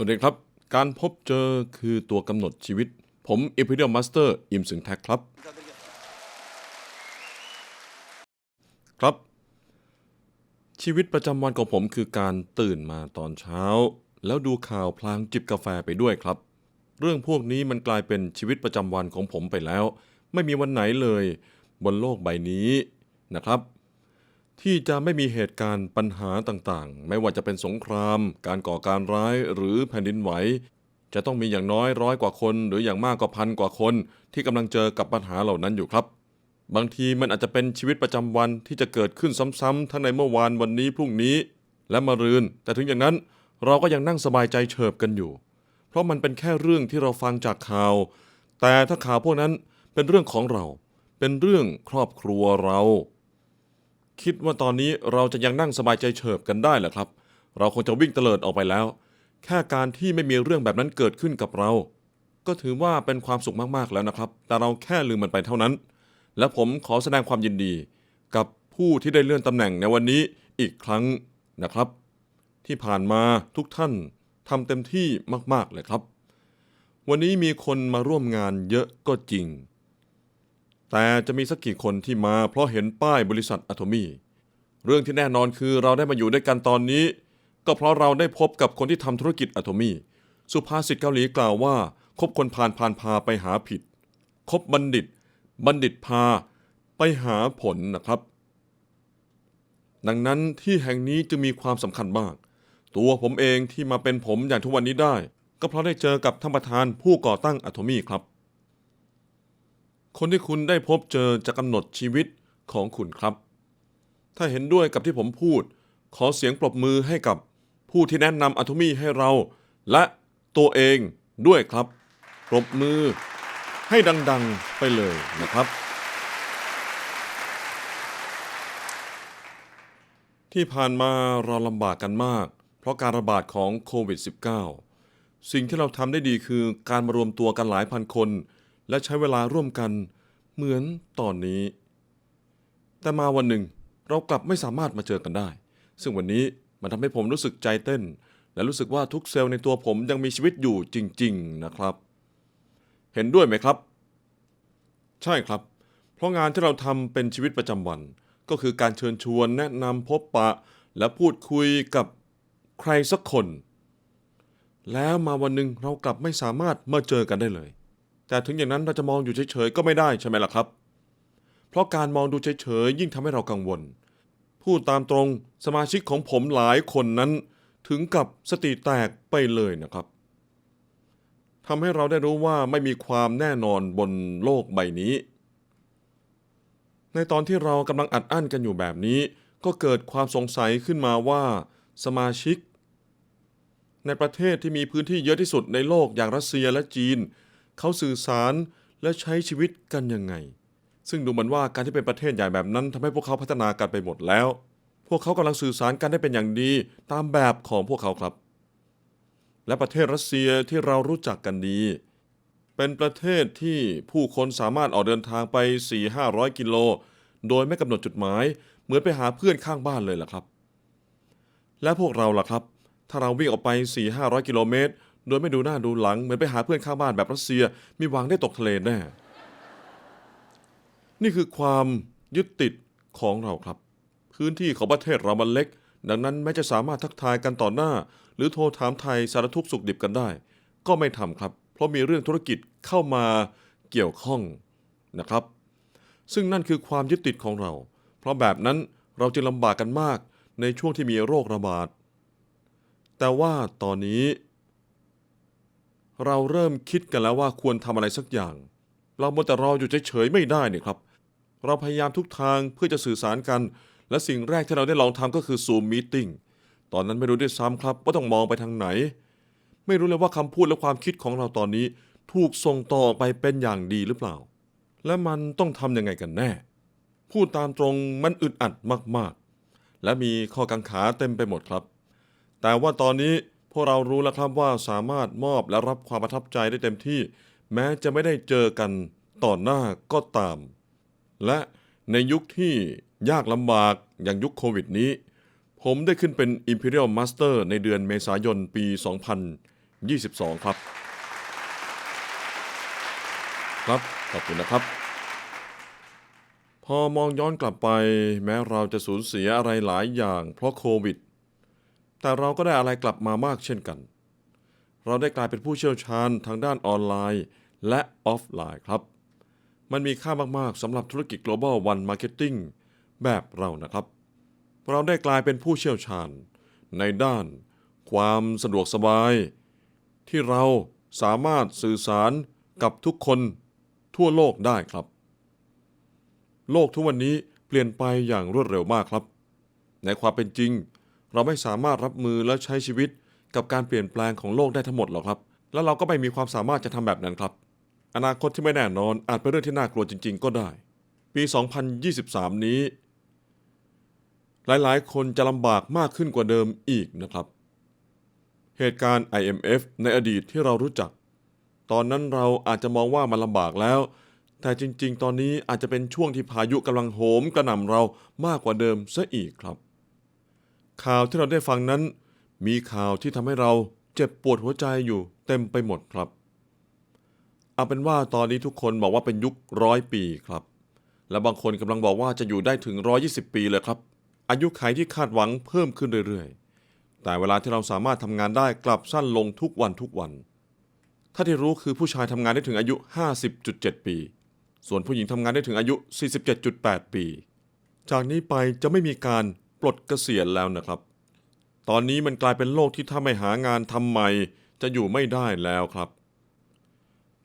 สวัสดีครับ การพบเจอคือตัวกำหนดชีวิต ผม Imperial Master อิมสึงแท็กครับ ครับ ชีวิตประจำวันของผมคือการตื่นมาตอนเช้า แล้วดูข่าวพลางจิบกาแฟไปด้วยครับ เรื่องพวกนี้มันกลายเป็นชีวิตประจำวันของผมไปแล้ว ไม่มีวันไหนเลย บนโลกใบนี้นะครับ ที่จะไม่มีเหตุการณ์ปัญหาต่างๆ ไม่ว่าจะเป็นสงคราม การก่อการร้ายหรือแผ่นดินไหว จะต้องมีอย่างน้อยร้อยกว่าคน หรืออย่างมากก็พันกว่าคน ที่กำลังเจอกับปัญหาเหล่านั้นอยู่ครับ บางทีมันอาจจะเป็นชีวิตประจำวันที่จะเกิดขึ้นซ้ำๆทั้งในเมื่อวานวันนี้พรุ่งนี้ และมะรืน แต่ถึงอย่างนั้นเราก็ยังนั่งสบายใจเฉิบกันอยู่ เพราะมันเป็นแค่เรื่องที่เราฟังจากข่าว แต่ถ้าข่าวพวกนั้นเป็นเรื่องของเรา เป็นเรื่องครอบครัวเรา คิดว่าตอนนี้เราจะยังนั่งสบายใจเฉิบกันได้เหรอครับ เราคงจะวิ่งเตลิดออกไปแล้ว แค่การที่ไม่มีเรื่องแบบนั้นเกิดขึ้นกับเรา ก็ถือว่าเป็นความสุขมากๆแล้วนะครับ แต่เราแค่ลืมมันไปเท่านั้น และผมขอแสดงความยินดี กับผู้ที่ได้เลื่อนตำแหน่งในวันนี้อีกครั้งนะครับ ที่ผ่านมาทุกท่านทำเต็มที่มากๆเลยครับ วันนี้มีคนมาร่วมงานเยอะก็จริง แต่จะมีสักกี่คนที่มาเพราะเห็นป้ายบริษัทอะโทมีเรื่องที่แน่นอนคือเราได้มาอยู่ด้วยกันตอนนี้ ก็เพราะเราได้พบกับคนที่ทำธุรกิจอะโทมีสุภาษิตเกาหลีกล่าวว่า คบคนพาลพาลพาไปหาผิด คบบัณฑิต บัณฑิตพาไปหาผลนะครับ ดังนั้นที่แห่งนี้จึงมีความสำคัญมาก ตัวผมเองที่มาเป็นผมอย่างทุกวันนี้ได้ ก็เพราะได้เจอกับท่านประธานผู้ก่อตั้งอะโทมีครับ คนที่คุณได้พบเจอจะกำหนดชีวิตของคุณครับ ถ้าเห็นด้วยกับที่ผมพูด ขอเสียงปรบมือให้กับผู้ที่แนะนำอะโทมีให้เรา และตัวเองด้วยครับ ปรบมือให้ดัง ๆไปเลยนะครับ ที่ผ่านมาเราลำบากกันมาก เพราะการระบาดของโควิด -19 สิ่งที่เราทำได้ดีคือการมารวมตัวกันหลายพันคน และใช้เวลาร่วมกันเหมือนตอนนี้ แต่มาวันหนึ่งเรากลับไม่สามารถมาเจอกันได้ ซึ่งวันนี้มันทำให้ผมรู้สึกใจเต้น และรู้สึกว่าทุกเซลล์ในตัวผมยังมีชีวิตอยู่จริง ๆนะครับ เห็นด้วยไหมครับ ใช่ครับ เพราะงานที่เราทำเป็นชีวิตประจำวัน ก็คือการเชิญชวนแนะนำพบปะ และพูดคุยกับใครสักคน แล้วมาวันหนึ่งเรากลับไม่สามารถมาเจอกันได้เลย แต่ถึงอย่างนั้นเราจะมองอยู่เฉยๆก็ไม่ได้ใช่ไหมล่ะครับ เพราะการมองดูเฉยๆยิ่งทำให้เรากังวล พูดตามตรงสมาชิกของผมหลายคนนั้น ถึงกับสติแตกไปเลยนะครับทำให้เราได้รู้ว่าไม่มีความแน่นอนบนโลกใบนี้ ในตอนที่เรากำลังอัดอั้นกันอยู่แบบนี้ ก็เกิดความสงสัยขึ้นมาว่า สมาชิก ในประเทศที่มีพื้นที่เยอะที่สุดในโลกอย่างรัสเซียและจีน เขาสื่อสารและใช้ชีวิตกันยังไง ซึ่งดูเหมือนว่าการที่เป็นประเทศใหญ่แบบนั้นทำให้พวกเขาพัฒนากันไปหมดแล้ว พวกเขากำลังสื่อสารกันได้เป็นอย่างดีตามแบบของพวกเขาครับ และประเทศรัสเซียที่เรารู้จักกันดี เป็นประเทศที่ผู้คนสามารถออกเดินทางไป 4-500 กิโล โดยไม่กำหนดจุดหมาย เหมือนไปหาเพื่อนข้างบ้านเลยล่ะครับ และพวกเราล่ะครับ ถ้าเราวิ่งออกไป 4-500 กิโลเมตร โดยไม่ดูหน้าดูหลังเหมือนไปหาเพื่อนข้างบ้านแบบรัสเซีย มีหวังได้ตกทะเลแน่ นี่คือความยึดติดของเราครับ พื้นที่ของประเทศเรามันเล็ก ดังนั้นแม้จะสามารถทักทายกันต่อหน้า หรือโทรถามไทยสารทุกข์สุขดิบกันได้ ก็ไม่ทำครับ เพราะมีเรื่องธุรกิจเข้ามาเกี่ยวข้องนะครับ ซึ่งนั่นคือความยึดติดของเรา เพราะแบบนั้นเราจึงลำบากกันมากในช่วงที่มีโรคระบาด แต่ว่าตอนนี้ เราเริ่มคิดกันแล้วว่าควรทำอะไรสักอย่าง เรามัวแต่รออยู่เฉยๆไม่ได้เนี่ยครับ เราพยายามทุกทางเพื่อจะสื่อสารกัน และสิ่งแรกที่เราได้ลองทำก็คือ Zoom Meeting ตอนนั้นไม่รู้ด้วยซ้ำครับว่าต้องมองไปทางไหน ไม่รู้เลยว่าคำพูดและความคิดของเราตอนนี้ ถูกส่งต่ออไปเป็นอย่างดีหรือเปล่า และมันต้องทำยังไงกันแน่ พูดตามตรงมันอึดอัดมากๆ และมีข้อกังขาเต็มไปหมดครับ แต่ว่าตอนนี้ วกเรารู้แล้วครับว่าสามารถมอบและรับความประทับใจได้เต็มที่ แม้จะไม่ได้เจอกันต่อหน้าก็ตาม และในยุคที่ยากลำบากอย่างยุคโควิดนี้ ผมได้ขึ้นเป็น Imperial Master ในเดือนเมษายนปี22ครับ ครับขอบคุณนะครับ พอมองย้อนกลับไป แม้เราจะสูญเสียอะไรหลายอย่างเพราะโควิด แต่เราก็ได้อะไรกลับมามากเช่นกัน เราได้กลายเป็นผู้เชี่ยวชาญทางด้านออนไลน์และออฟไลน์ครับ มันมีค่ามาก ๆสำหรับธุรกิจ global one marketing แบบเรานะครับ เราได้กลายเป็นผู้เชี่ยวชาญ ในด้าน ความสะดวกสบาย ที่เราสามารถสื่อสารกับทุกคนทั่วโลกได้ครับ โลกทุกวันนี้เปลี่ยนไปอย่างรวดเร็วมากครับ ในความเป็นจริงเเราไม่สามารถรับมือและใช้ชีวิตกับการเปลี่ยนแปลงของโลกได้ทั้งหมดหรอกครับ แล้วเราก็ไม่มีความสามารถจะทำแบบนั้นครับ อนาคตที่ไม่แน่นอนอาจเป็นเรื่องที่น่ากลัวจริง ๆ ก็ได้ ปี 2023 นี้ หลายๆ คนจะลำบากมากขึ้นกว่าเดิมอีกนะครับ เหตุการณ์ IMF ในอดีตที่เรารู้จัก ตอนนั้นเราอาจจะมองว่ามันลำบากแล้ว แต่จริง ๆ ตอนนี้อาจจะเป็นช่วงที่พายุกำลังโหมกระหน่ำเรามากกว่าเดิมซะอีกครับ ข่าวที่เราได้ฟังนั้น มีข่าวที่ทำให้เราเจ็บปวดหัวใจอยู่เต็มไปหมดครับ เอาเป็นว่าตอนนี้ทุกคนบอกว่าเป็นยุคร้อยปีครับ และบางคนกำลังบอกว่าจะอยู่ได้ถึง 120 ปีเลยครับ อายุขัยที่คาดหวังเพิ่มขึ้นเรื่อยๆ แต่เวลาที่เราสามารถทำงานได้กลับสั้นลงทุกวันทุกวันถ้าที่รู้คือผู้ชายทำงานได้ถึงอายุ 50.7 ปี ส่วนผู้หญิงทำงานได้ถึงอายุ 47.8 ปี จากนี้ไปจะไม่มีการ ปลดเกษียณแล้วนะครับ ตอนนี้มันกลายเป็นโลกที่ถ้าไม่หางานทำใหม่ จะอยู่ไม่ได้แล้วครับ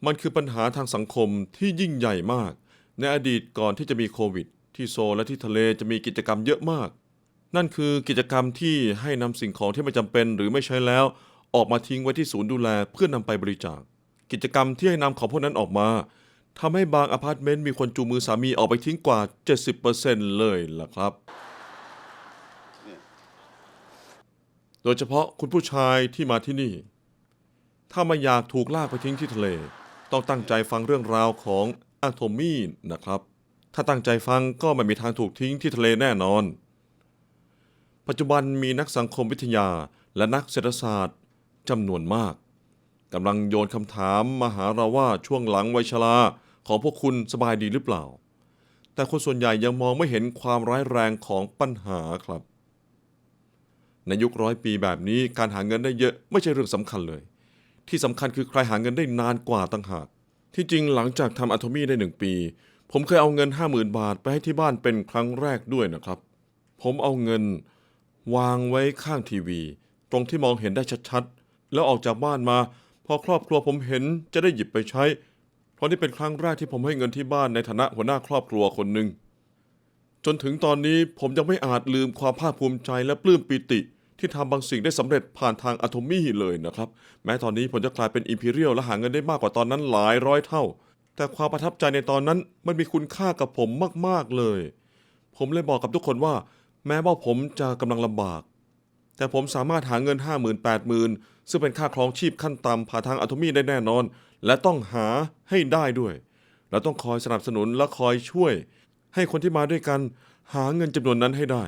มันคือปัญหาทางสังคมที่ยิ่งใหญ่มาก ในอดีตก่อนที่จะมีโควิด ที่โซและที่ทะเลจะมีกิจกรรมเยอะมาก นั่นคือกิจกรรมที่ให้นำสิ่งของที่ไม่จำเป็นหรือไม่ใช้แล้ว ออกมาทิ้งไว้ที่ศูนย์ดูแลเพื่อนำไปบริจาค กิจกรรมที่ให้นำของพวกนั้นออกมาทำให้บางอพาร์ตเมนต์มีคนจูงมือสามีออกไปทิ้งกว่า 70%เลยล่ะครับ โดยเฉพาะคุณผู้ชายที่มาที่นี่ ถ้าไม่อยากถูกลากไปทิ้งที่ทะเล ต้องตั้งใจฟังเรื่องราวของอะโทมี่นะครับ ถ้าตั้งใจฟังก็ไม่มีทางถูกทิ้งที่ทะเลแน่นอน ปัจจุบันมีนักสังคมวิทยาและนักเศรษฐศาสตร์จำนวนมากกำลังโยนคำถามมาหาเราว่าช่วงหลังวัยชราของพวกคุณสบายดีหรือเปล่า แต่คนส่วนใหญ่ยังมองไม่เห็นความร้ายแรงของปัญหาครับ ในยุคร้อยปีแบบนี้การหาเงินได้เยอะไม่ใช่เรื่องสำคัญเลย ที่สำคัญคือใครหาเงินได้นานกว่าต่างหาก ที่จริงหลังจากทำอะโทมี่ได้หนึ่งปี ผมเคยเอาเงิน 50,000 บาทไปให้ที่บ้านเป็นครั้งแรกด้วยนะครับ ผมเอาเงิน วางไว้ข้างทีวี ตรงที่มองเห็นได้ชัดๆ แล้วออกจากบ้านมา พอครอบครัวผมเห็นจะได้หยิบไปใช้ เพราะนี่เป็นครั้งแรกที่ผมให้เงินที่บ้านในฐานะหัวหน้าครอบครัวคนหนึ่งจนถึงตอนนี้ผมยังไม่อาจลืมความภาคภูมิใจและปลื้มปิติ ที่ทำบางสิ่งได้สำเร็จผ่านทางอะโทมี่เลยนะครับ แม้ตอนนี้ผมจะกลายเป็นอิมพีเรียลและหาเงินได้มากกว่าตอนนั้นหลายร้อยเท่า แต่ความประทับใจในตอนนั้นมันมีคุณค่ากับผมมากๆเลย ผมเลยบอกกับทุกคนว่า แม้ว่าผมจะกำลังลำบาก แต่ผมสามารถหาเงิน 5 0 0 0 0 8 0 0 0 ซึ่งเป็นค่าครองชีพขั้นต่ำผ่านทางอะโทมี่ได้แน่นอน และต้องหาให้ได้ด้วยและต้องคอยสนับสนุนและคอยช่วย ให้คนที่มาด้วยกัน หาเงินจำนวนนั้นให้ได้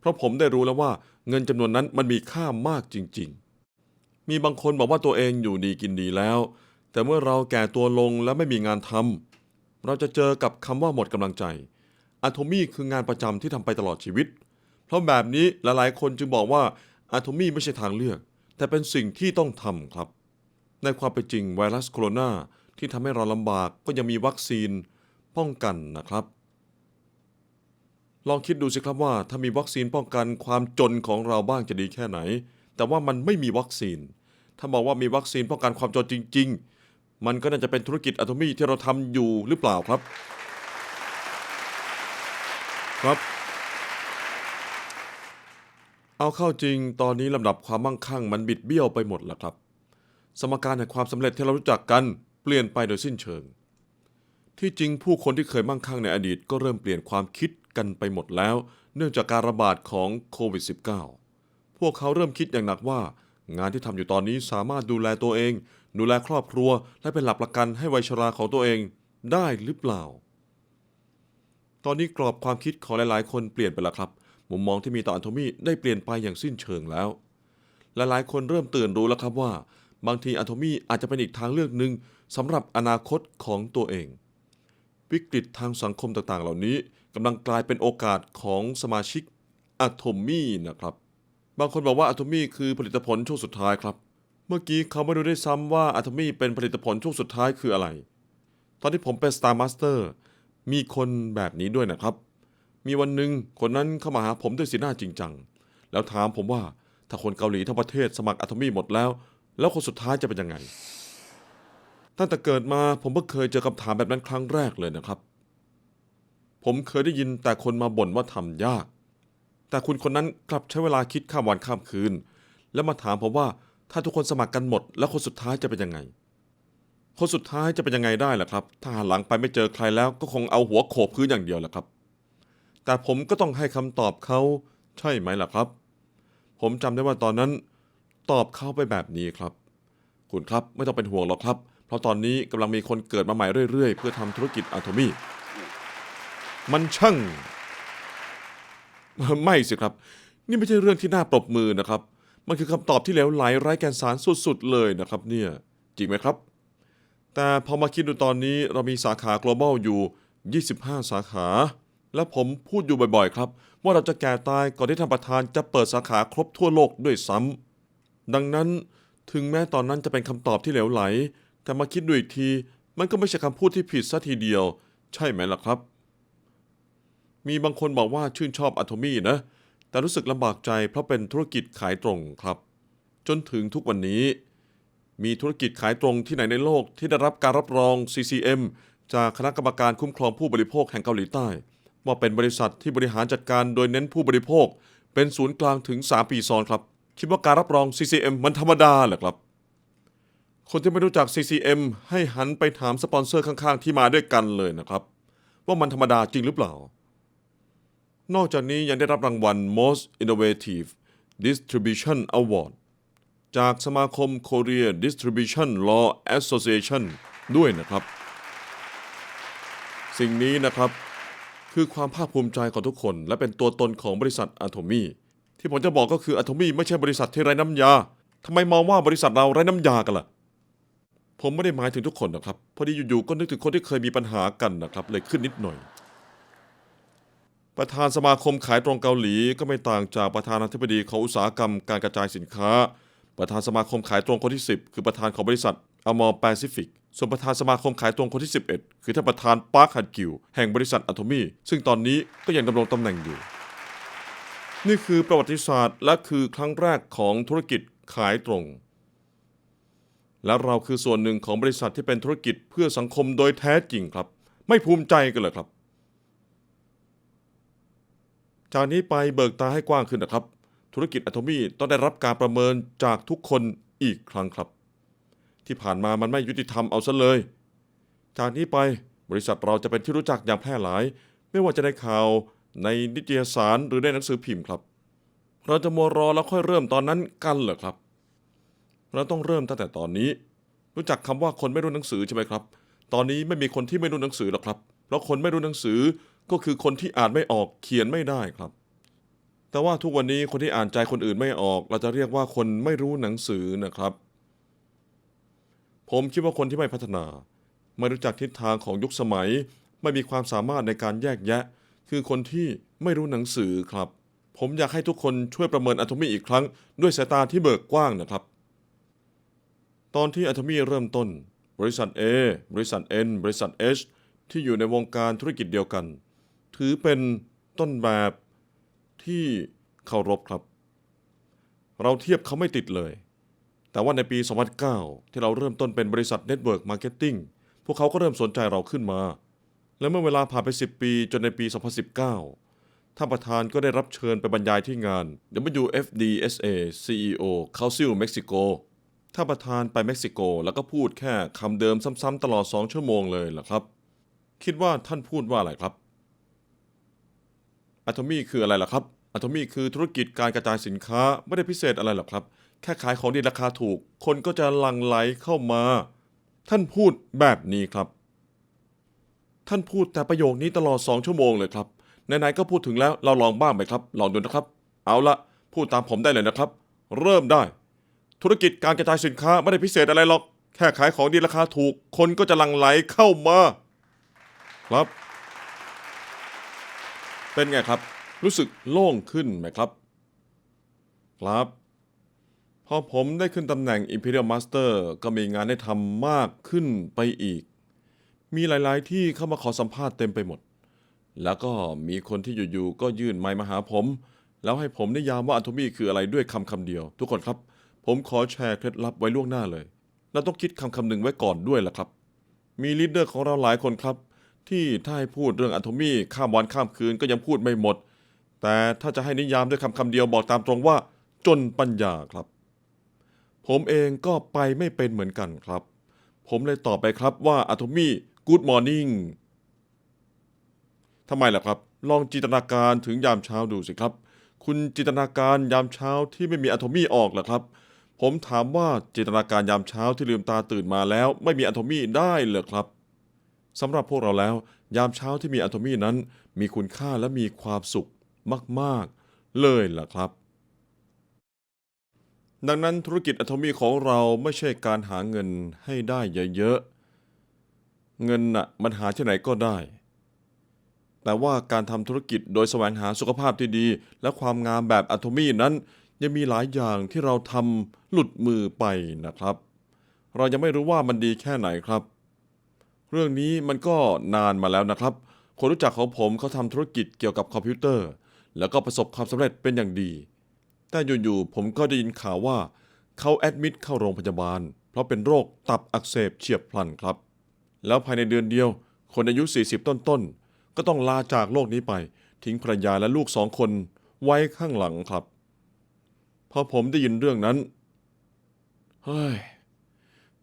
เพราะผมได้รู้แล้วว่า เงินจำนวนนั้นมันมีค่ามากจริง ๆ มีบางคนบอกว่าตัวเองอยู่ดีกินดีแล้ว แต่เมื่อเราแก่ตัวลงและไม่มีงานทำเราจะเจอกับคำว่าหมดกำลังใจอะโทมี่คืองานประจำที่ทำไปตลอดชีวิต เพราะแบบนี้หลายๆ คนจึงบอกว่าอะโทมี่ไม่ใช่ทางเลือก แต่เป็นสิ่งที่ต้องทำครับ ในความเป็นจริงไวรัสโคโรนาที่ทำให้เราลำบากก็ยังมีวัคซีนป้องกันนะครับ ลองคิดดูสิครับว่าถ้ามีวัคซีนป้องกันความจนของเราบ้างจะดีแค่ไหน แต่ว่ามันไม่มีวัคซีน ถ้าบอกว่ามีวัคซีนป้องกันความจนจริง ๆ มันก็น่าจะเป็นธุรกิจอะโทมี่ที่เราทำอยู่หรือเปล่าครับ ครับ เอาเข้าจริงตอนนี้ลำดับความมั่งคั่ง มันบิดเบี้ยวไปหมดแล้วครับ สมการแห่งความสำเร็จที่เรารู้จักกันเปลี่ยนไปโดยสิ้นเชิง ที่จริงผู้คนที่เคยมั่งคั่งในอดีตก็เริ่มเปลี่ยนความคิด กันไปหมดแล้ว เนื่องจากการระบาดของโควิด -19 พวกเขาเริ่มคิดอย่างหนักว่า งานที่ทำอยู่ตอนนี้สามารถดูแลตัวเอง ดูแลครอบครัว และเป็นหลักประกันให้วัยชราของตัวเองได้หรือเปล่า ตอนนี้กรอบความคิดของหลายๆ คนเปลี่ยนไปแล้วครับ มุมมองที่มีต่ออันโทมี่ได้เปลี่ยนไปอย่างสิ้นเชิงแล้วหลายๆคนเริ่มตื่นรู้แล้วครับว่า บางทีอะโทมี่อาจจะเป็นอีกทางเลือกหนึ่งสำหรับอนาคตของตัวเอง วิกฤตทางสังคมต่างๆ เหล่านี้ กำลังกลายเป็นโอกาสของสมาชิกอะโทมี่นะครับ บางคนบอกว่าอะโทมี่คือผลิตผลช่วงสุดท้ายครับ เมื่อกี้เขาไม่รู้ได้ซ้ำว่าอะโทมี่เป็นผลิตผลช่วงสุดท้ายคืออะไร ตอนที่ผมเป็น Star Master มีคนแบบนี้ด้วยนะครับ มีวันหนึ่งคนนั้นเข้ามาหาผมด้วยสีหน้าจริงจัง แล้วถามผมว่าถ้าคนเกาหลีทั้งประเทศสมัครอะโทมี่หมดแล้ว แล้วคนสุดท้ายจะเป็นยังไงตั้งแต่เกิดมาผมเพิ่งเคยเจอคำถามแบบนั้นครั้งแรกเลยนะครับ ผมเคยได้ยินแต่คนมาบ่นว่าทำยาก แต่คุณคนนั้นกลับใช้เวลาคิดข้ามวันข้ามคืน แล้วมาถามผมว่าถ้าทุกคนสมัครกันหมด แล้วคนสุดท้ายจะเป็นยังไง คนสุดท้ายจะเป็นยังไงได้ล่ะครับ ถ้าหันหลังไปไม่เจอใครแล้วก็คงเอาหัวโขกพื้นอย่างเดียวแหละครับ แต่ผมก็ต้องให้คำตอบเขาใช่ไหมล่ะครับ ผมจำได้ว่าตอนนั้น ตอบเขาไปแบบนี้ครับ คุณครับไม่ต้องเป็นห่วงหรอกครับ เพราะตอนนี้กำลังมีคนเกิดมาใหม่เรื่อยๆ เพื่อทำธุรกิจอะโทมี่ มันช่าง ไม่สิครับ นี่ไม่ใช่เรื่องที่น่าปรบมือนะครับ มันคือคำตอบที่เหลวไหลไร้แกนสารสุดๆเลยนะครับ เนี่ย จริงไหมครับ แต่พอมาคิดดูตอนนี้เรามีสาขา global อยู่ 25 สาขา และผมพูดอยู่บ่อยๆ ครับ ว่าเราจะแก่ตายก่อนที่ท่านประธานจะเปิดสาขาครบทั่วโลกด้วยซ้ำดังนั้นถึงแม้ตอนนั้นจะเป็นคำตอบที่เหลวไหล แต่มาคิดดูอีกที มันก็ไม่ใช่คำพูดที่ผิดซะทีเดียว ใช่ไหมล่ะครับ มีบางคนบอกว่าชื่นชอบอะโทมี่นะ แต่รู้สึกลำบากใจเพราะเป็นธุรกิจขายตรงครับ จนถึงทุกวันนี้ มีธุรกิจขายตรงที่ไหนในโลกที่ได้รับการรับรอง CCM จากคณะกรรมการคุ้มครองผู้บริโภคแห่งเกาหลีใต้ ว่าเป็นบริษัทที่บริหารจัดการโดยเน้นผู้บริโภค เป็นศูนย์กลางถึง 3 ปีซ้อนครับ คิดว่าการรับรอง CCM มันธรรมดาเหรอครับ คนที่ไม่รู้จัก CCM ให้หันไปถามสปอนเซอร์ข้างๆ ที่มาด้วยกันเลยนะครับ ว่ามันธรรมดาจริงหรือเปล่า นอกจากนี้ยังได้รับรางวัล Most Innovative Distribution Award จากสมาคม Korea Distribution Law Association ด้วยนะครับ สิ่งนี้นะครับ คือความภาคภูมิใจของทุกคน และเป็นตัวตนของบริษัทอะโทมี่ที่ผมจะบอกก็คืออะโทมี่ไม่ใช่บริษัทที่ไร้น้ำยาทำไมมองว่าบริษัทเราไร้น้ำยากันล่ะ ผมไม่ได้หมายถึงทุกคนนะครับ พอดีอยู่ๆก็นึกถึงคนที่เคยมีปัญหากันนะครับ เลยขึ้นนิดหน่อย ประธานสมาคมขายตรงเกาหลีก็ไม่ต่างจากประธานาธิบดีของอุตสาหกรรมการกระจายสินค้า ประธานสมาคมขายตรงคนที่ 10 คือประธานของบริษัทอมอร์แปซิฟิก ส่วนประธานสมาคมขายตรงคนที่ 11 คือท่านประธานปาร์คฮันกิว แห่งบริษัทอะโทมี่ซึ่งตอนนี้ก็ยังดำรงตำแหน่งอยู่ นี่คือประวัติศาสตร์และคือครั้งแรกของธุรกิจขายตรง และเราคือส่วนหนึ่งของบริษัทที่เป็นธุรกิจเพื่อสังคมโดยแท้จริงครับ ไม่ภูมิใจกันเลยครับ จากนี้ไปเบิกตาให้กว้างขึ้นนะครับ ธุรกิจอะโทมี่ต้องได้รับการประเมินจากทุกคนอีกครั้งครับ ที่ผ่านมามันไม่ยุติธรรมเอาซะเลย จากนี้ไปบริษัทเราจะเป็นที่รู้จักอย่างแพร่หลาย ไม่ว่าจะได้ข่าวในนิตยสารหรือในหนังสือพิมพ์ครับ เราจะมัวรอแล้วค่อยเริ่มตอนนั้นกันเหรอครับ เราต้องเริ่มตั้งแต่ตอนนี้ รู้จักคำว่าคนไม่รู้หนังสือใช่ไหมครับ ตอนนี้ไม่มีคนที่ไม่รู้หนังสือหรอกครับเพราะคนไม่รู้หนังสือ ก็คือคนที่อ่านไม่ออกเขียนไม่ได้ครับ แต่ว่าทุกวันนี้คนที่อ่านใจคนอื่นไม่ออก เราจะเรียกว่าคนไม่รู้หนังสือนะครับ ผมคิดว่าคนที่ไม่พัฒนา ไม่รู้จักทิศทางของยุคสมัย ไม่มีความสามารถในการแยกแยะ คือคนที่ไม่รู้หนังสือครับ ผมอยากให้ทุกคนช่วยประเมินอะโทมี่อีกครั้ง ด้วยสายตาที่เบิกกว้างนะครับ ตอนที่อะโทมี่เริ่มต้น บริษัท A บริษัท N บริษัท H ที่อยู่ในวงการธุรกิจเดียวกัน ถือเป็นต้นแบบที่เคารพครับ เราเทียบเขาไม่ติดเลย แต่ว่าในปี 2009 ที่เราเริ่มต้นเป็นบริษัท Network Marketing พวกเขาก็เริ่มสนใจเราขึ้นมา และเมื่อเวลาผ่านไป 10 ปีจนในปี 2019 ท่านประธานก็ได้รับเชิญไปบรรยายที่งาน WFDSA CEO Council Mexico ท่านประธานไปเม็กซิโกแล้วก็พูดแค่คำเดิมซ้ำๆตลอด 2 ชั่วโมงเลยล่ะครับ คิดว่าท่านพูดว่าอะไรครับ อะโทมี่คืออะไรล่ะครับอะโทมี่คือธุรกิจการกระจายสินค้าไม่ได้พิเศษอะไรหรอกครับ แค่ขายของดีราคาถูก คนก็จะหลั่งไหลเข้ามา ท่านพูดแบบนี้ครับ ท่านพูดแต่ประโยคนี้ตลอด2ชั่วโมงเลยครับไหนๆก็พูดถึงแล้วเราลองบ้างไหมครับ ลองดูนะครับ เอาละพูดตามผมได้เลยนะครับ เริ่มได้ ธุรกิจการกระจายสินค้าไม่ได้พิเศษอะไรหรอก แค่ขายของดีราคาถูก คนก็จะหลั่งไหลเข้ามา ครับ เป็นไงครับ รู้สึกโล่งขึ้นไหมครับ ครับ พอผมได้ขึ้นตำแหน่ง Imperial Master ก็มีงานให้ทำมากขึ้นไปอีก มีหลายๆที่เข้ามาขอสัมภาษณ์เต็มไปหมด แล้วก็มีคนที่อยู่ๆก็ยื่นไมค์มาหาผม แล้วให้ผมนิยามว่าอะโทมี่คืออะไรด้วยคำคำเดียว ทุกคนครับ ผมขอแชร์เคล็ดลับไว้ล่วงหน้าเลยเราต้องคิดคำคำหนึ่งไว้ก่อนด้วยล่ะครับ มีลีดเดอร์ของเราหลายคนครับ ที่ถ้าให้พูดเรื่องอะโทมี่ข้ามวันข้ามคืนก็ยังพูดไม่หมด แต่ถ้าจะให้นิยามด้วยคำคำเดียวบอกตามตรงว่า จนปัญญาครับ ผมเองก็ไปไม่เป็นเหมือนกันครับ ผมเลยตอบไปครับว่าอะโทมี่กู๊ดมอร์นิ่งทำไมล่ะครับ ลองจินตนาการถึงยามเช้าดูสิครับ คุณจินตนาการยามเช้าที่ไม่มีอะโทมี่ออกเหรอครับ ผมถามว่าจินตนาการยามเช้าที่ลืมตาตื่นมาแล้ว ไม่มีอะโทมี่ได้เหรอครับ สำหรับพวกเราแล้ว ยามเช้าที่มีอะโทมี่นั้น มีคุณค่าและมีความสุขมาก ๆ เลยล่ะครับ ดังนั้นธุรกิจอะโทมี่ของเราไม่ใช่การหาเงินให้ได้เยอะๆเงินน่ะมันหาที่ไหนก็ได้ แต่ว่าการทำธุรกิจโดยแสวงหาสุขภาพที่ดี และความงามแบบอะโทมี่นั้น ยังมีหลายอย่างที่เราทำหลุดมือไปนะครับ เรายังไม่รู้ว่ามันดีแค่ไหนครับ เรื่องนี้มันก็นานมาแล้วนะครับ คนรู้จักของผมเขาทำธุรกิจเกี่ยวกับคอมพิวเตอร์ แล้วก็ประสบความสำเร็จเป็นอย่างดี แต่อยู่ๆผมก็ได้ยินข่าวว่า เขาแอดมิดเข้าโรงพยาบาล เพราะเป็นโรคตับอักเสบเฉียบพลันครับ แล้วภายในเดือนเดียว คนอายุ 40 ต้นๆ ก็ต้องลาจากโลกนี้ไป ทิ้งภรรยาและลูกสองคนไว้ข้างหลังครับ พอผมได้ยินเรื่องนั้น เฮ้ย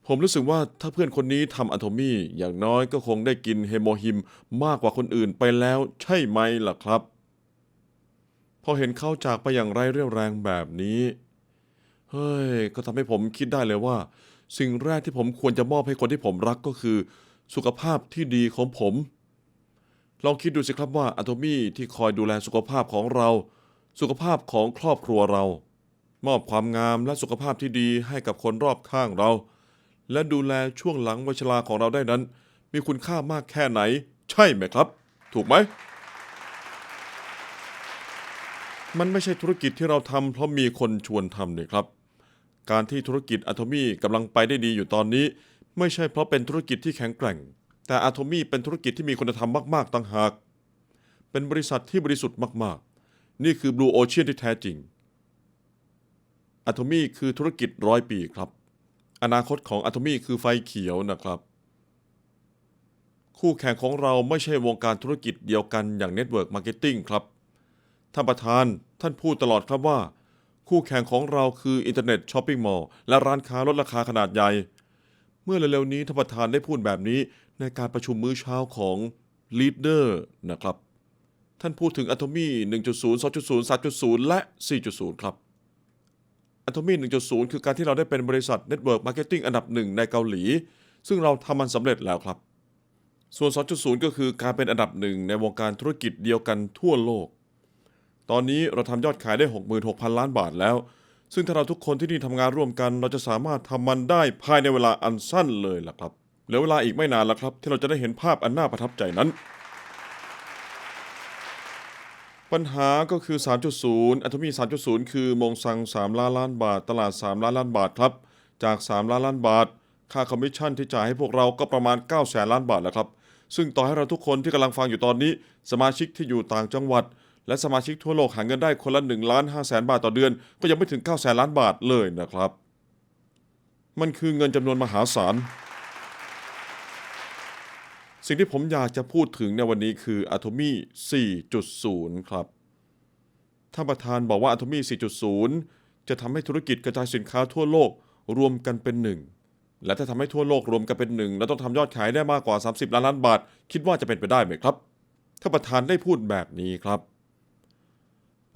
ผมรู้สึกว่าถ้าเพื่อนคนนี้ทำอะโทมี่อย่างน้อยก็คงได้กินเฮโมฮิมมากกว่าคนอื่นไปแล้วใช่ไหมล่ะครับ พอเห็นเขาจากไปอย่างไรเรี่ยวแรงแบบนี้ เฮ้ย ก็ทำให้ผมคิดได้เลยว่า สิ่งแรกที่ผมควรจะมอบให้คนที่ผมรักก็คือ สุขภาพที่ดีของผมลองคิดดูสิครับว่าอะโทมี่ที่คอยดูแลสุขภาพของเรา สุขภาพของครอบครัวเรา มอบความงามและสุขภาพที่ดีให้กับคนรอบข้างเรา และดูแลช่วงหลังวัยชราของเราได้นั้น มีคุณค่ามากแค่ไหน ใช่ไหมครับ ถูกไหม มันไม่ใช่ธุรกิจที่เราทำเพราะมีคนชวนทำนี่ครับ การที่ธุรกิจอะโทมี่กำลังไปได้ดีอยู่ตอนนี้ ไม่ใช่เพราะเป็นธุรกิจที่แข็งแกร่ง แต่อะโทมี่เป็นธุรกิจที่มีคุณธรรมมากๆต่างหาก เป็นบริษัทที่บริสุทธิ์มากๆ นี่คือบลูโอเชียนที่แท้จริงอะโทมี่คือธุรกิจร้อยปีครับ อนาคตของอะโทมี่คือไฟเขียวนะครับ คู่แข่งของเราไม่ใช่วงการธุรกิจเดียวกันอย่างเน็ตเวิร์กมาร์เก็ตติ้งครับ ท่านประธานท่านพูดตลอดครับว่า คู่แข่งของเราคืออินเทอร์เน็ตช้อปปิ้งมอลล์และร้านค้าลดราคาขนาดใหญ่ เมื่อเร็วๆนี้ท่านประธานได้พูดแบบนี้ในการประชุมมื้อเช้าของลีดเดอร์นะครับ ท่านพูดถึงอะโทมี่1.0 2.0 3.0 และ 4.0 ครับ อะโทมี่1.0 คือการที่เราได้เป็นบริษัทเน็ตเวิร์กมาร์เก็ตติ้งอันดับหนึ่งในเกาหลี ซึ่งเราทำมันสำเร็จแล้วครับ ส่วน 2.0 ก็คือการเป็นอันดับหนึ่งในวงการธุรกิจเดียวกันทั่วโลก ตอนนี้เราทำยอดขายได้ 66,000 ล้านบาทแล้ว ซึ่งถ้าเราทุกคนที่นี่ทำงานร่วมกัน เราจะสามารถทำมันได้ภายในเวลาอันสั้นเลยล่ะครับเหลือเวลาอีกไม่นานแล้วครับ ที่เราจะได้เห็นภาพอันน่าประทับใจนั้น ปัญหาก็คือ 3.0 อัตมี 3.0 คือมงสัง 3 ล้านล้านบาท ตลาด 3 ล้านล้านบาทครับ จาก 3 ล้านล้านบาท ค่าคอมมิชชั่นที่จ่ายให้พวกเราก็ประมาณ 9 แสนล้านบาทแล้วครับ ซึ่งต่อให้เราทุกคนที่กำลังฟังอยู่ตอนนี้ สมาชิกที่อยู่ต่างจังหวัด และสมาชิกทั่วโลกหาเงินได้คนละ1ล้าน5แสนบาทต่อเดือน ก็ยังไม่ถึง9แสนล้านบาทเลยนะครับ มันคือเงินจำนวนมหาศาล สิ่งที่ผมอยากจะพูดถึงในวันนี้คือ Atomy 4.0 ครับ ท่านประธานบอกว่า Atomy 4.0 จะทำให้ธุรกิจกระจายสินค้าทั่วโลกรวมกันเป็นหนึ่ง และถ้าทำให้ทั่วโลกรวมกันเป็นหนึ่งแล้วต้องทำยอดขายได้มากกว่า 30 ล้านล้านบาท คิดว่าจะเป็นไปได้ไหมครับ ท่านประธานได้พูดแบบนี้ครับ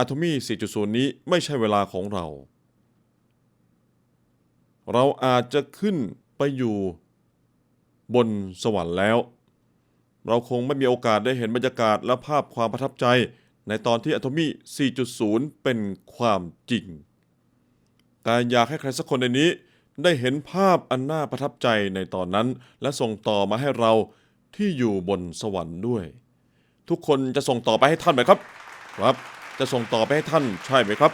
Atomy 4.0 นี้ไม่ใช่เวลาของเรา เราอาจจะขึ้นไปอยู่บนสวรรค์แล้ว เราคงไม่มีโอกาสได้เห็นบรรยากาศและภาพความประทับใจ ในตอนที่ Atomy 4.0 เป็นความจริง แต่อยากให้ใครสักคนในนี้ ได้เห็นภาพอันน่าประทับใจในตอนนั้น และส่งต่อมาให้เราที่อยู่บนสวรรค์ด้วย ทุกคนจะส่งต่อไปให้ท่านไหมครับ ครับ จะส่งต่อไปให้ท่านใช่ไหมครับ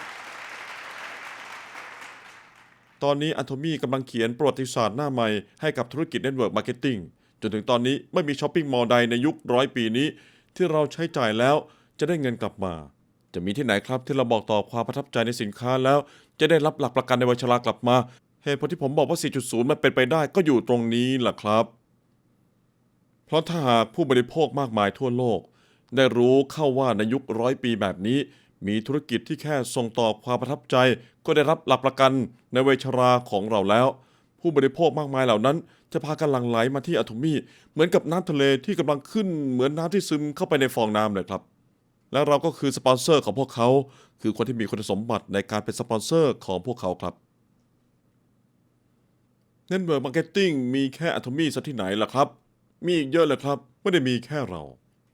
ตอนนี้อันโทมี่กำลังเขียนประวัติศาสตร์หน้าใหม่ให้กับธุรกิจเน็ตเวิร์กมาร์เก็ตติ้ง จนถึงตอนนี้ไม่มีช้อปปิ้งมอลล์ใดในยุคร้อยปีนี้ ที่เราใช้จ่ายแล้วจะได้เงินกลับมา จะมีที่ไหนครับที่เราบอกต่อความประทับใจในสินค้าแล้ว จะได้รับหลักประกันในวัยชรากลับมาเหตุผลที่ผมบอกว่า 4.0 มันเป็นไปได้ก็อยู่ตรงนี้แหละครับ เพราะถ้าหากผู้บริโภคมากมายทั่วโลก ได้รู้เข้าว่าในยุคร้อยปีแบบนี้ มีธุรกิจที่แค่ส่งต่อความประทับใจ ก็ได้รับหลักประกันในวัยชราของเราแล้ว ผู้บริโภคมากมายเหล่านั้น จะพากันหลั่งไหลมาที่อะโทมี่เหมือนกับน้ำทะเลที่กำลังขึ้นเหมือนน้ำที่ซึมเข้าไปในฟองน้ำเลยครับ และเราก็คือสปอนเซอร์ของพวกเขา คือคนที่มีคุณสมบัติในการเป็นสปอนเซอร์ของพวกเขาครับเน็ตเวิร์กมาร์เก็ตติ้งมีแค่อะโทมี่ซะที่ไหนล่ะครับ มีอีกเยอะเลยครับ ไม่ได้มีแค่เรา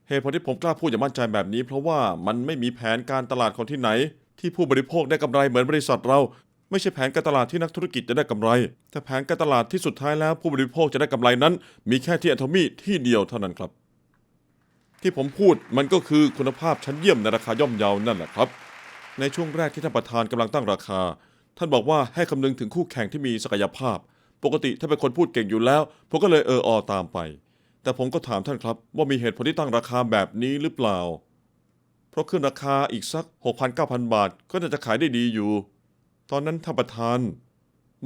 เหตุผลที่ผมกล้าพูดอย่างมั่นใจแบบนี้ เพราะว่ามันไม่มีแผนการตลาดของที่ไหน ที่ผู้บริโภคได้กำไรเหมือนบริษัทเรา ไม่ใช่แผนการตลาดที่นักธุรกิจจะได้กำไร แต่แผนการตลาดที่สุดท้ายแล้วผู้บริโภคจะได้กำไรนั้น มีแค่ที่อะโทมี่ที่เดียวเท่านั้นครับ ที่ผมพูดมันก็คือคุณภาพชั้นเยี่ยมในราคาย่อมเยานั่นแหละครับ ในช่วงแรกที่ท่านประธานกำลังตั้งราคา ท่านบอกว่าให้คำนึงถึงคู่แข่งที่มีศักยภาพ ปกติถ้าเป็นคนพูดเก่งอยู่แล้ว ผมก็เลยเอออตามไป แต่ผมก็ถามท่านครับ ว่ามีเหตุผลที่ตั้งราคาแบบนี้หรือเปล่า เพราะขึ้นราคาอีกสัก6,900 บาท ก็น่าจะขายได้ดีอยู่ ตอนนั้นท่านประธาน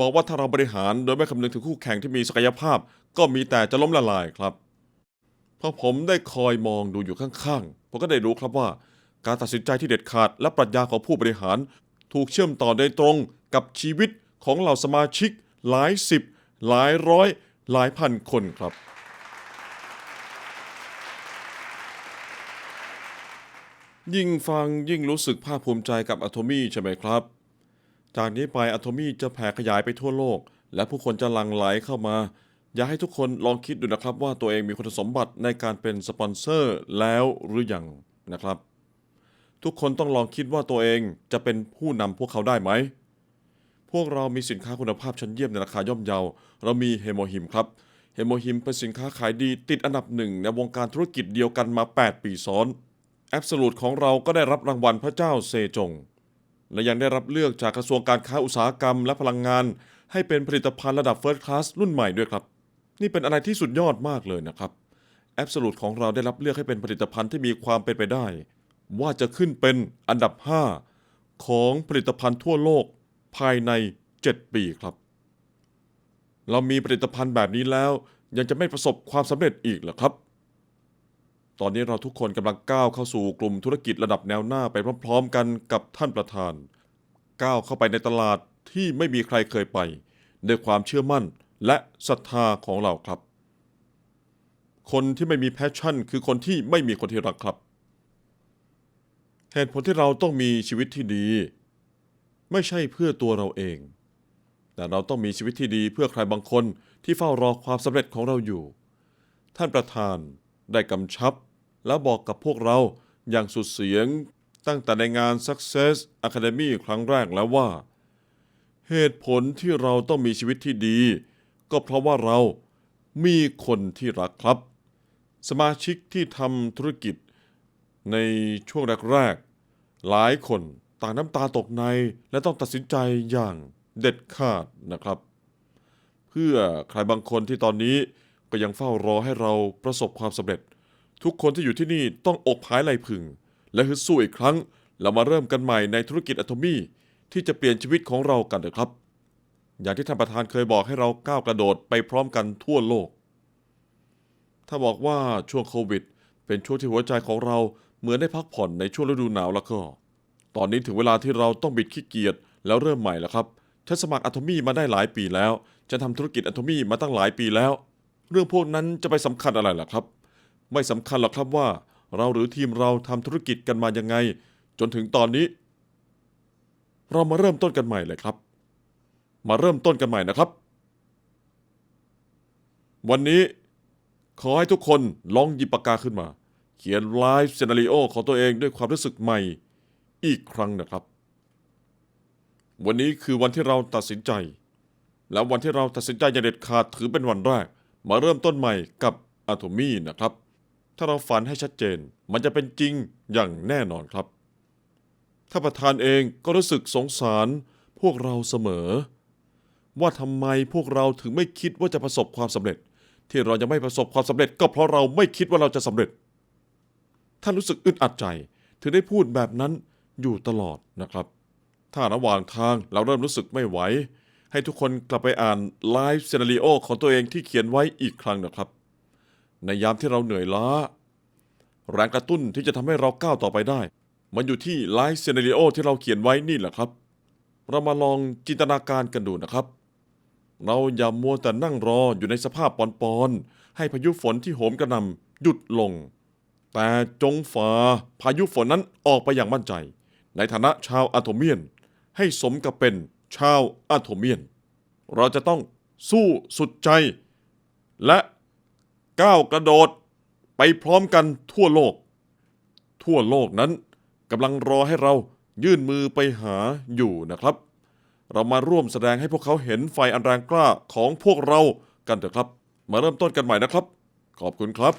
บอกว่าถ้าเราบริหารโดยไม่คำนึงถึงคู่แข่งที่มีศักยภาพ ก็มีแต่จะล้มละลายครับพอผมได้คอยมองดูอยู่ข้างๆผมก็ได้รู้ครับว่า การตัดสินใจที่เด็ดขาดและปรัชญาของผู้บริหาร ถูกเชื่อมต่อโดยตรงกับชีวิตของเหล่าสมาชิก หลายสิบ หลายร้อย หลายพันคนครับ ยิ่งฟังยิ่งรู้สึกภาคภูมิใจกับอะโทมี่ใช่ไหมครับ จากนี้ไปอะโทมี่จะแผ่ขยายไปทั่วโลก และผู้คนจะหลั่งไหลเข้ามา อยากให้ทุกคนลองคิดดูนะครับว่าตัวเองมีคุณสมบัติในการเป็นสปอนเซอร์แล้วหรือยังนะครับ ทุกคนต้องลองคิดว่าตัวเองจะเป็นผู้นำพวกเขาได้ไหม พวกเรามีสินค้าคุณภาพชั้นเยี่ยมในราคาย่อมเยา เรามีเฮโมฮิมครับเฮโมฮิมเป็นสินค้าขายดีติดอันดับหนึ่งในวงการธุรกิจเดียวกันมา 8 ปีซ้อนแอบสูตของเราก็ได้รับรางวัลพระเจ้าเซจง และยังได้รับเลือกจากกระทรวงการค้าอุตสาหกรรมและพลังงาน ให้เป็นผลิตภัณฑ์ระดับเฟิร์สคลาสรุ่นใหม่ด้วยครับ นี่เป็นอะไรที่สุดยอดมากเลยนะครับแอบสูตของเราได้รับเลือกให้เป็นผลิตภัณฑ์ที่มีความเป็นไปได้ ว่าจะขึ้นเป็นอันดับ 5 ของผลิตภัณฑ์ทั่วโลกภายใน 7 ปีครับ เรามีผลิตภัณฑ์แบบนี้แล้วยังจะไม่ประสบความสำเร็จอีกเหรอครับ ตอนนี้เราทุกคนกำลังก้าวเข้าสู่กลุ่มธุรกิจระดับแนวหน้าไปพร้อมๆกันกับท่านประธาน ก้าวเข้าไปในตลาดที่ไม่มีใครเคยไป ด้วยความเชื่อมั่นและศรัทธาของเราครับ คนที่ไม่มีแพชชั่น คือคนที่ไม่มีคนที่รักครับเหตุผลที่เราต้องมีชีวิตที่ดี ไม่ใช่เพื่อตัวเราเอง แต่เราต้องมีชีวิตที่ดีเพื่อใครบางคนที่เฝ้ารอความสำเร็จของเราอยู่ ท่านประธานได้กำชับ และบอกกับพวกเราอย่างสุดเสียงตั้งแต่ในงาน Success Academy ครั้งแรกแล้วว่า เหตุผลที่เราต้องมีชีวิตที่ดี ก็เพราะว่าเรามีคนที่รักครับ สมาชิกที่ทำธุรกิจในช่วงแรกๆหลายคนต่างน้ำตาตกในและต้องตัดสินใจอย่างเด็ดขาดนะครับ เพื่อใครบางคนที่ตอนนี้ก็ยังเฝ้ารอให้เราประสบความสำเร็จ ทุกคนที่อยู่ที่นี่ต้องอกผายไหลพึง และฮึดสู้อีกครั้ง เรามาเริ่มกันใหม่ในธุรกิจอะโทมี่ที่จะเปลี่ยนชีวิตของเรากันนะครับ อย่างที่ท่านประธานเคยบอกให้เราก้าวกระโดดไปพร้อมกันทั่วโลก ถ้าบอกว่าช่วงโควิด เป็นช่วงที่หัวใจของเราเหมือนได้พักผ่อนในช่วงฤดูหนาวแล้วก็ ตอนนี้ถึงเวลาที่เราต้องบิดขี้เกียจแล้วเริ่มใหม่แล้วครับฉันสมัครอะโทมี่มาได้หลายปีแล้วฉันทำธุรกิจอะโทมี่มาตั้งหลายปีแล้ว เรื่องพวกนั้นจะไปสำคัญอะไรล่ะครับ ไม่สำคัญหรอกครับว่า เราหรือทีมเราทำธุรกิจกันมายังไง จนถึงตอนนี้ เรามาเริ่มต้นกันใหม่เลยครับ มาเริ่มต้นกันใหม่นะครับ วันนี้ขอให้ทุกคนลองหยิบปากกาขึ้นมา เขียนไลฟ์ซีนารีโอของตัวเองด้วยความรู้สึกใหม่อีกครั้งนะครับ วันนี้คือวันที่เราตัดสินใจ แล้ววันที่เราตัดสินใจอย่างเด็ดขาดถือเป็นวันแรก มาเริ่มต้นใหม่กับอะโทมี่นะครับ ถ้าเราฝันให้ชัดเจน มันจะเป็นจริงอย่างแน่นอนครับ ถ้าประธานเองก็รู้สึกสงสารพวกเราเสมอ ว่าทำไมพวกเราถึงไม่คิดว่าจะประสบความสำเร็จ ที่เราจะไม่ประสบความสำเร็จ ก็เพราะเราไม่คิดว่าเราจะสำเร็จ ท่านรู้สึกอึดอัดใจถึงได้พูดแบบนั้นอยู่ตลอดนะครับ ถ้าระหว่างทางเราเริ่มรู้สึกไม่ไหวให้ทุกคนกลับไปอ่านไลฟ์เซนารีโอของตัวเองที่เขียนไว้อีกครั้งนะครับ ในยามที่เราเหนื่อยล้า แรงกระตุ้นที่จะทำให้เราก้าวต่อไปได้ มันอยู่ที่ไลฟ์ซีนารีโอที่เราเขียนไว้นี่แหละครับ เรามาลองจินตนาการกันดูนะครับ เราอย่ามัวแต่นั่งรออยู่ในสภาพปอนๆให้พายุฝนที่โหมกระหน่ำหยุดลง แต่จงฝ่าพายุฝนนั้นออกไปอย่างมั่นใจ ในฐานะชาวอะโทเมียน ให้สมกับเป็นชาวอะโทเมียน เราจะต้องสู้สุดใจ และ ก้าวกระโดด ไปพร้อมกันทั่วโลก ทั่วโลกนั้นกำลังรอให้เรายื่นมือไปหาอยู่นะครับ เรามาร่วมแสดงให้พวกเขาเห็นไฟอันแรงกล้าของพวกเรากันเถอะครับ มาเริ่มต้นกันใหม่นะครับ ขอบคุณครับ